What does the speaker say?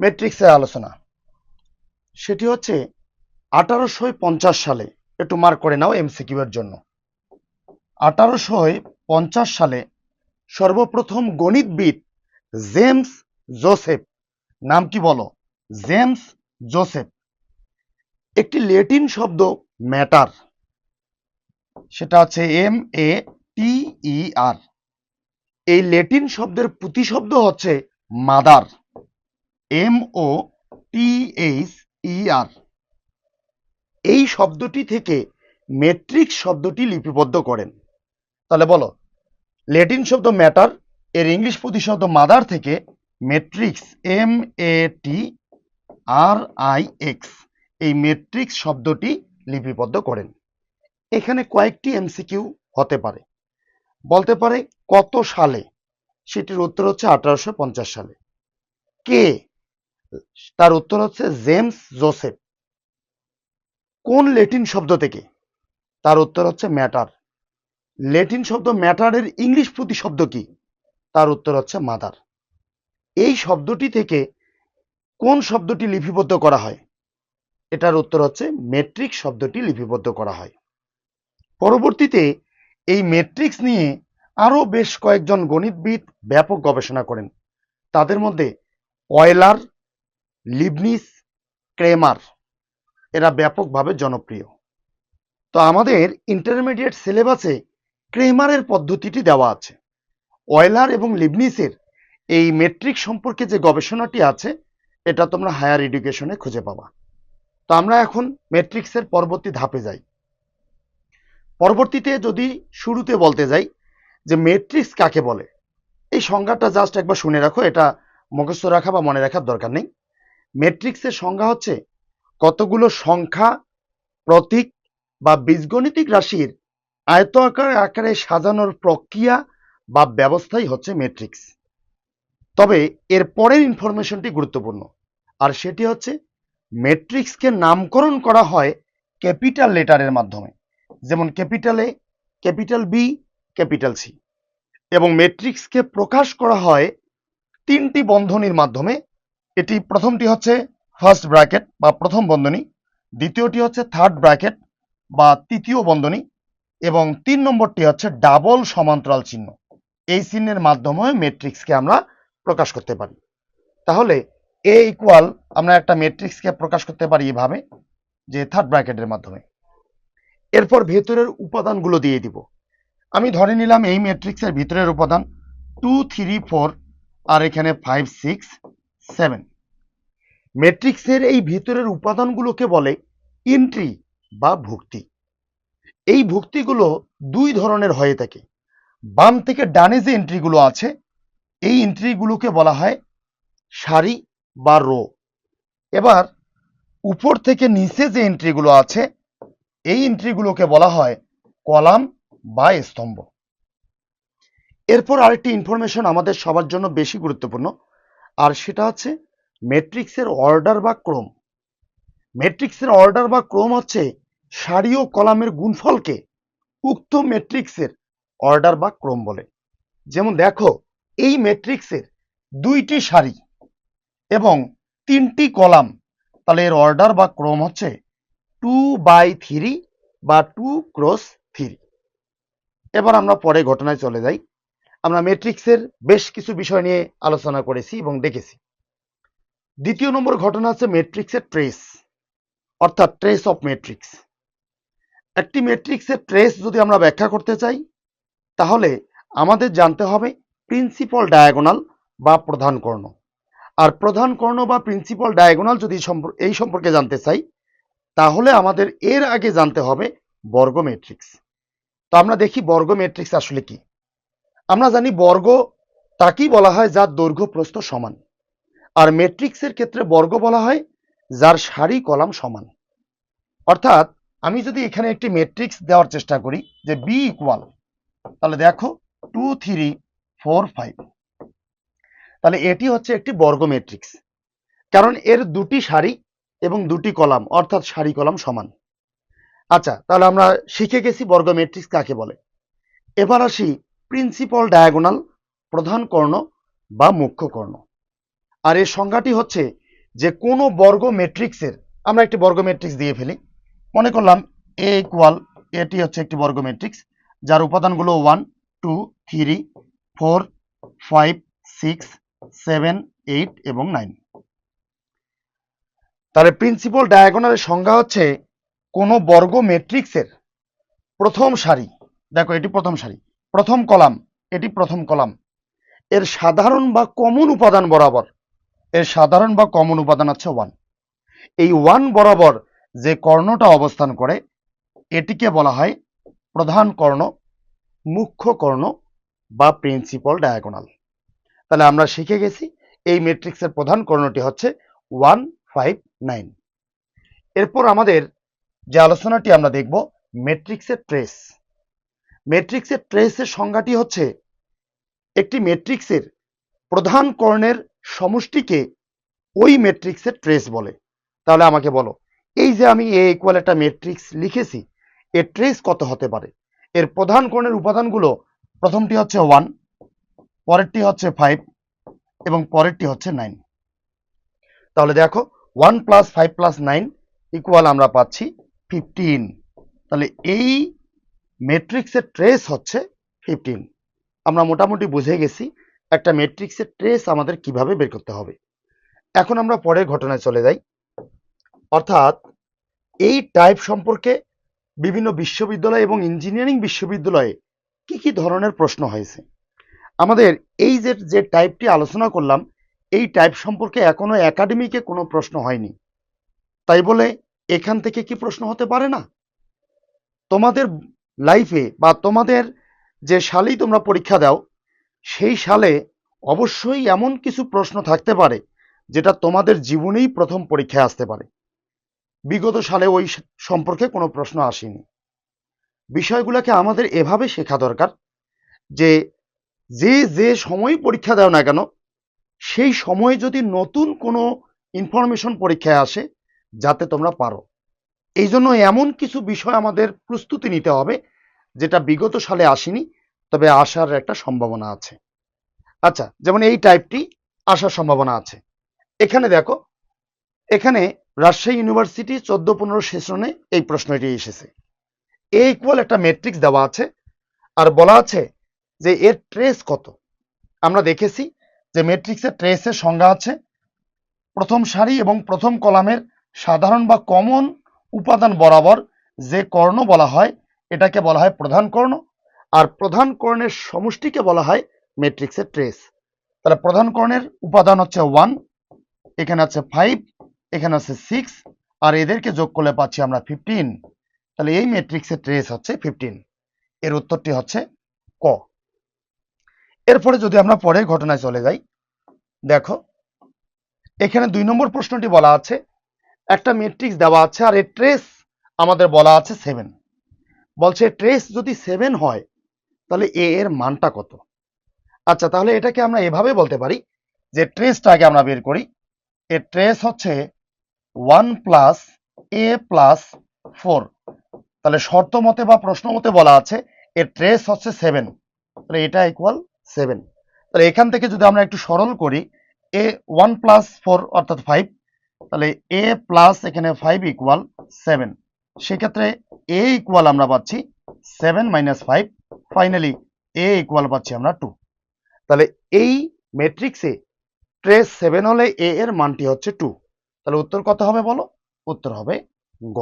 ম্যাট্রিক্সের আলোচনা। সেটি হচ্ছে আঠারোশো পঞ্চাশ সালে, একটু মার্ক করে নাও এমসিকিউ এর জন্য। আঠারোশো পঞ্চাশ সালে সর্বপ্রথম গণিতবিদ জেমস জোসেফ, নাম কি বলো? James Joseph. একটি লেটিন শব্দ, ম্যাটার। সেটা হচ্ছে M A T E R এই লেটিন শব্দের প্রতিশব্দ হচ্ছে mother. M O T H E R এই শব্দটি থেকে মেট্রিক্স শব্দটি লিপিবদ্ধ করেন। তাহলে বলো লেটিন শব্দ ম্যাটার, এর ইংলিশ প্রতিশব্দ মাদার থেকে matrix M A T R I X এই মেট্রিক্স শব্দটি লিপিবদ্ধ করেন। এখানে কয়েকটি এমসিকিউ হতে পারে। বলতে পারে কত সালে? সেটির উত্তর হচ্ছে আঠারোশো পঞ্চাশ সালে। কে তার উত্তর হচ্ছে জেমস জোসেফ। কোন লেটিন শব্দ থেকে? তার উত্তর হচ্ছে ম্যাটার। লেটিন শব্দ ম্যাটারের ইংলিশ প্রতিশব্দ কি? তার উত্তর হচ্ছে মাদার। এই শব্দটি থেকে কোন শব্দটি লিপিবদ্ধ করা হয়? এটার উত্তর হচ্ছে মেট্রিক শব্দটি লিপিবদ্ধ করা হয়। পরবর্তীতে এই মেট্রিক্স নিয়ে আরও বেশ কয়েকজন গণিতবিদ ব্যাপক গবেষণা করেন। তাদের মধ্যে অয়লার লিবনিস, ক্রেমার, এরা ব্যাপকভাবে জনপ্রিয়। তো আমাদের ইন্টারমিডিয়েট সিলেবাসে ক্রেমারের পদ্ধতিটি দেওয়া আছে। অয়লার এবং লিবনিসের এই মেট্রিক সম্পর্কে যে গবেষণাটি আছে, এটা তোমরা হায়ার এডুকেশনে খুঁজে পাবা। তো আমরা এখন মেট্রিক্সের পরবর্তী ধাপে যাই। পরবর্তীতে যদি শুরুতে বলতে যাই যে মেট্রিক্স কাকে বলে, এই সংজ্ঞাটা জাস্ট একবার শুনে রাখো, এটা মুখস্থ রাখা বা মনে রাখার দরকার নেই। মেট্রিক্সের সংজ্ঞা হচ্ছে কতগুলো সংখ্যা, প্রতীক বা বীজগণিতিক রাশির আয়ত আকার আকারে সাজানোর প্রক্রিয়া বা ব্যবস্থাই হচ্ছে মেট্রিক্স। তবে এর পরের ইনফরমেশনটি গুরুত্বপূর্ণ, আর সেটি হচ্ছে মেট্রিক্সকে নামকরণ করা হয় ক্যাপিটাল লেটারের মাধ্যমে, যেমন capital A, capital B, capital C. এবং মেট্রিক্সকে প্রকাশ করা হয় তিনটি বন্ধনীর মাধ্যমে এটি প্রথমটি হচ্ছে ফার্স্ট ব্র্যাকেট বা প্রথম বন্ধনী, দ্বিতীয়টি হচ্ছে থার্ড ব্র্যাকেট বা তৃতীয় বন্ধনী, এবং তিন নম্বরটি হচ্ছে ডাবল সমান্তরাল চিহ্ন। এই চিহ্নের মাধ্যমে মেট্রিক্সকে আমরা প্রকাশ করতে পারি। তাহলে এ ইকুয়াল আমরা একটা মেট্রিক্সকে প্রকাশ করতে পারি এভাবে, যে থার্ড ব্র্যাকেটের মাধ্যমে। এরপর ভেতরের উপাদানগুলো দিয়ে দিব। আমি ধরে নিলাম এই ম্যাট্রিক্সের ভিতরের উপাদান টু থ্রি ফোর আর এখানে ফাইভ সিক্স সেভেন ম্যাট্রিক্সের এই ভিতরের উপাদানগুলোকে বলে এন্ট্রি বা ভুক্তি। এই ভুক্তিগুলো দুই ধরনের হয়ে থাকে। বাম থেকে ডানে যে এন্ট্রিগুলো আছে, এই এন্ট্রিগুলোকে বলা হয় সারি বা রো। এবার উপর থেকে নিচে যে এন্ট্রিগুলো আছে, এই এন্ট্রিগুলোকে বলা হয় কলাম বা স্তম্ভ। এরপর আরেকটি ইনফরমেশন আমাদের সবার জন্য বেশি গুরুত্বপূর্ণ আর সেটা হচ্ছে ম্যাট্রিক্সের অর্ডার বা ক্রম। ম্যাট্রিক্সের অর্ডার বা ক্রম হচ্ছে সারি ও কলামের গুণফলকে উক্ত ম্যাট্রিক্সের অর্ডার বা ক্রম বলে। যেমন দেখো, এই ম্যাট্রিক্সের দুইটি সারি এবং তিনটি কলাম, তাহলে এর অর্ডার বা ক্রম হচ্ছে টু বাই থ্রি বা টু ক্রস থ্রি এবার আমরা পরে ঘটনায় চলে যাই। আমরা ম্যাট্রিক্সের বেশ কিছু বিষয় নিয়ে আলোচনা করেছি এবং দেখেছি। দ্বিতীয় নম্বর ঘটনা হচ্ছে ম্যাট্রিক্সের ট্রেস, অর্থাৎ ট্রেস অফ ম্যাট্রিক্স একটি ম্যাট্রিক্সের ট্রেস যদি আমরা ব্যাখ্যা করতে চাই, তাহলে আমাদের জানতে হবে প্রিন্সিপাল ডায়াগোনাল বা প্রধান কর্ণ। আর প্রধান কর্ণ বা প্রিন্সিপাল ডায়াগোনাল যদি এই সম্পর্কে জানতে চাই, তাহলে আমাদের এর আগে জানতে হবে বর্গ ম্যাট্রিক্স তো আমরা দেখি বর্গ ম্যাট্রিক্স আসলে কি। আমরা জানি বর্গ তাকেই বলা হয় যার দৈর্ঘ্য প্রস্থ সমান। আর ম্যাট্রিক্সের ক্ষেত্রে বর্গ বলা হয় যার সারি কলাম সমান। অর্থাৎ আমি যদি এখানে একটি ম্যাট্রিক্স দেওয়ার চেষ্টা করি যে বি ইকুয়াল তাহলে দেখো টু থ্রি ফোর ফাইভ তাহলে এটি হচ্ছে একটি বর্গ ম্যাট্রিক্স কারণ এর দুটি সারি এবং দুটি কলাম, অর্থাৎ সারি কলাম সমান। আচ্ছা তাহলে আমরা শিখে গেছি বর্গ ম্যাট্রিক্স কাকে বলে। এবার আসি প্রিন্সিপাল ডায়াগোনাল প্রধান কর্ণ বা মুখ্য কর্ণ। আর এর সংজ্ঞাটি হচ্ছে যে কোনো বর্গ ম্যাট্রিক্সের আমরা একটি বর্গ ম্যাট্রিক্স দিয়ে ফেলি। মনে করলাম এ ইকুয়াল এটি হচ্ছে একটি বর্গ ম্যাট্রিক্স যার উপাদানগুলো one two three four five six seven eight এবং নাইন তাহলে প্রিন্সিপাল ডায়াগোনালের সংজ্ঞা হচ্ছে কোনো বর্গ ম্যাট্রিক্সের প্রথম সারি। দেখো, এটি প্রথম সারি। প্রথম কলাম, এটি প্রথম কলাম। এর সাধারণ বা কমন উপাদান বরাবর, এর সাধারণ বা কমন উপাদান হচ্ছে ওয়ান এই ওয়ান বরাবর যে কর্ণটা অবস্থান করে, এটিকে বলা হয় প্রধান কর্ণ, মুখ্য কর্ণ বা প্রিন্সিপাল ডায়াগোনাল তাহলে আমরা শিখে গেছি, এই ম্যাট্রিক্সের প্রধান কর্ণটি হচ্ছে ওয়ান ফাইভ নাইন এরপর আমাদের যে আলোচনাটি আমরা দেখব ম্যাট্রিক্সের ট্রেস ম্যাট্রিক্সের ট্রেসের সংজ্ঞাটি হচ্ছে একটি ম্যাট্রিক্সের প্রধান কর্ণের সমষ্টিকে ওই ম্যাট্রিক্সের ট্রেস বলে। তাহলে আমাকে বলো, এই যে আমি এ ইকুয়াল একটা ম্যাট্রিক্স লিখেছি, এর ট্রেস কত হতে পারে? এর প্রধান কর্ণের উপাদানগুলো প্রথমটি হচ্ছে ওয়ান পরেরটি হচ্ছে ফাইভ এবং পরেরটি হচ্ছে নাইন তাহলে দেখো one plus five plus nine equal আমরা পাচ্ছি ফিফটিন তাহলে এই ম্যাট্রিক্সের ট্রেস হচ্ছে ফিফটিন আমরা মোটামুটি বুঝে গেছি একটা ম্যাট্রিক্সের ট্রেস আমাদের কীভাবে বের করতে হবে। এখন আমরা পরের ঘটনায় চলে যাই। অর্থাৎ এই টাইপ সম্পর্কে বিভিন্ন বিশ্ববিদ্যালয় এবং ইঞ্জিনিয়ারিং বিশ্ববিদ্যালয়ে কি কি ধরনের প্রশ্ন হয়েছে। আমাদের এই যে যে টাইপটি আলোচনা করলাম, এই টাইপ সম্পর্কে এখনও একাডেমিকে কোনো প্রশ্ন হয়নি। তাই বলে এখান থেকে কি প্রশ্ন হতে পারে না? তোমাদের লাইফে বা তোমাদের যে সালেই তোমরা পরীক্ষা দাও, সেই সালে অবশ্যই এমন কিছু প্রশ্ন থাকতে পারে যেটা তোমাদের জীবনেই প্রথম পরীক্ষায় আসতে পারে। বিগত সালে ওই সম্পর্কে কোনো প্রশ্ন আসেনি। বিষয়গুলোকে আমাদের এভাবে শেখা দরকার যে যে যে সময় পরীক্ষা দাও না কেন, সেই সময়ে যদি নতুন কোনো ইনফরমেশন পরীক্ষায় আসে, যাতে তোমরা পারো। এই জন্য এমন কিছু বিষয় আমাদের প্রস্তুতি নিতে হবে যেটা বিগত সালে আসেনি, তবে আসার একটা সম্ভাবনা আছে। আচ্ছা যেমন এই টাইপটি আসার সম্ভাবনা আছে। এখানে দেখো, এখানে রাজশাহী ইউনিভার্সিটি চোদ্দ পনেরো সেশনে এই প্রশ্নটি এসেছে। এ ইকুয়াল একটা ম্যাট্রিক্স দেওয়া আছে, আর বলা আছে যে এর ট্রেস কত। আমরা দেখেছি যে ম্যাট্রিক্সের ট্রেসের সংজ্ঞা আছে, প্রথম সারি এবং প্রথম কলামের সাধারণ বা কমন উপাদান বরাবর যে কর্ণ বলা হয় এটাকে বলা হয় প্রধান কর্ণ, আর প্রধান কর্ণের সমষ্টিকে বলা হয় ম্যাট্রিক্সের ট্রেস তাহলে প্রধান কর্ণের উপাদান হচ্ছে ওয়ান এখানে আছে ফাইভ এখানে আছে সিক্স আর এদেরকে যোগ করলে পাচ্ছি আমরা ফিফটিন তাহলে এই ম্যাট্রিক্সের ট্রেস হচ্ছে ফিফটিন এর উত্তরটি হচ্ছে ক। এরপরে যদি আমরা পরের ঘটনায় চলে যাই, দেখো, এখানে দুই নম্বর প্রশ্নটি বলা আছে, একটা ম্যাট্রিক্স দেওয়া আছে, আর এর ট্রেস আমাদের বলা আছে সেভেন বলছে ট্রেস যদি সেভেন হয়, তাহলে এ এর মানটা কত? আচ্ছা তাহলে এটাকে আমরা এভাবে বলতে পারি যে ট্রেসটা আগে আমরা বের করি। এ ট্রেস হচ্ছে one plus A plus four তাহলে শর্ত মতে বা প্রশ্ন মতে বলা আছে এর ট্রেস হচ্ছে সেভেন তাহলে এটা ইকুয়াল সেভেন তাহলে এখান থেকে যদি আমরা একটু সরল করি, এ ওয়ান প্লাস ফোর অর্থাৎ ফাইভ তাহলে এ প্লাস এখানে ফাইভ ইকুয়াল সেভেন সেক্ষেত্রে এ ইকুয়াল আমরা পাচ্ছি seven minus five finally A equal পাচ্ছি আমরা টু তাহলে এই ম্যাট্রিক্সে ট্রেস সেভেন হলে এ এর মানটি হচ্ছে টু তাহলে উত্তর কত হবে বলো? উত্তর হবে গ।